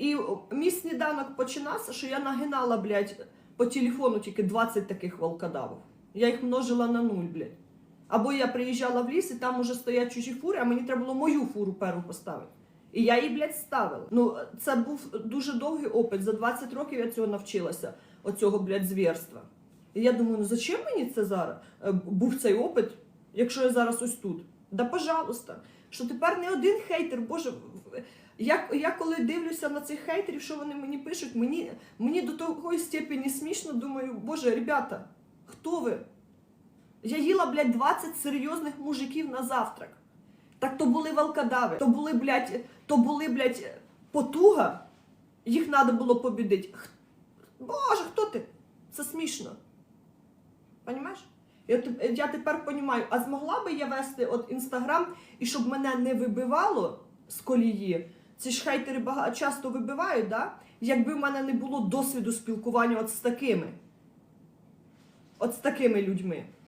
І мій сніданок починався, що я нагинала, блядь, по телефону тільки 20 таких волкодавів. Я їх множила на нуль, блядь. Або я приїжджала в ліс, і там уже стоять чужі фури, а мені треба було мою фуру першу поставити. І я її, блядь, ставила. Ну, це був дуже довгий опит. За 20 років я цього навчилася, оцього, блядь, звірства. І я думаю, ну зачем мені це зараз? Е, Був цей опит, якщо я зараз ось тут. Да, пожалуйста. Що тепер не один хейтер, боже. Я, я коли дивлюся на цих хейтерів, що вони мені пишуть, мені, мені до такої степені смішно, думаю, боже, ребята, хто ви? Я їла, блядь, 20 серйозних мужиків на завтрак. Так то були волкодави, то були, блядь, то були, блядь, потуга. Їх треба було побідити. Боже, хто ти? Це смішно. Понімаєш? Я, я тепер розумію, а змогла би я вести от інстаграм і щоб мене не вибивало з колії. Ці ж хейтери багато часто вибивають, да? якби в мене не було досвіду спілкування от з такими. От з такими людьми.